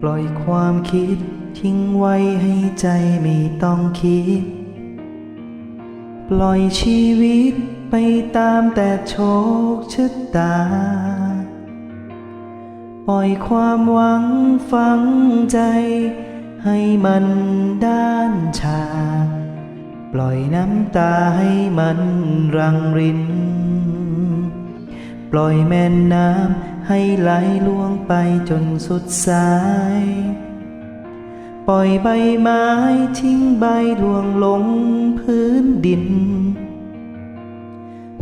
ปล่อยความคิดทิ้งไว้ให้ใจไม่ต้องคิด ปล่อยชีวิตไปตามแต่โชคชะตา ปล่อยความหวังฝังใจ ให้มันด้านชา ปล่อยน้ำตาให้มันรังริน ปล่อยแม่น้ำ ให้ไหลล่วงไปจนสุดสาย ปล่อยใบไม้ทิ้งใบล่วงลงพื้นดิน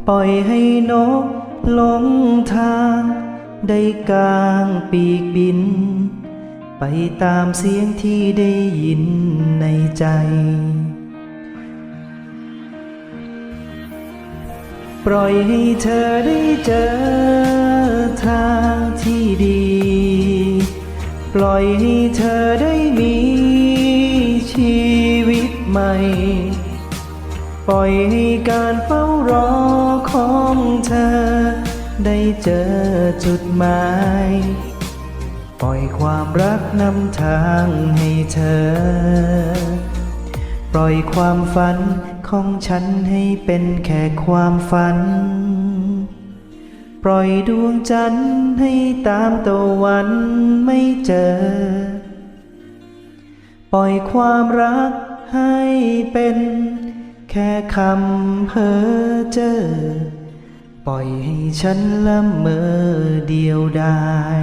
ปล่อยให้นกหลงทางได้กลางปีกบิน ไปตามเสียงที่ได้ยินในใจ ปล่อยให้เธอได้เจอทางที่ดี ปล่อยให้เธอได้มีชีวิตใหม่ ปล่อยให้การเฝ้ารอของเธอ ได้เจอจุดหมาย ปล่อยความรักนำทางให้เธอ ปล่อยความฝัน ของฉันให้เป็นแค่ความฝัน ปล่อยดวงจันทร์ให้ตามตะวันไม่เจอ ปล่อยความรักให้เป็นแค่คำเพ้อเจอ ปล่อยให้ฉันละเมอเดียวดาย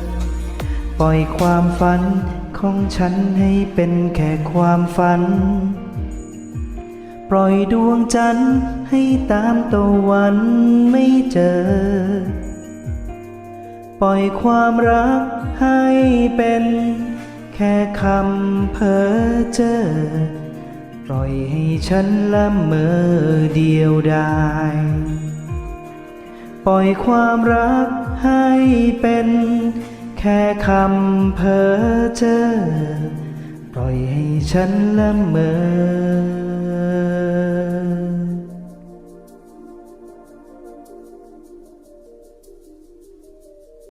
ปล่อยความฝันของฉันให้เป็นแค่ความฝัน ปล่อยดวงจันทร์ให้ตามตะวันไม่เจอ ปล่อยความรักให้เป็นแค่คำเพ้อเจอปล่อยให้ฉันละเมอเดียวดายปล่อยความรักให้เป็น แค่คำเพ้อเจอปล่อยให้ฉันละเมอ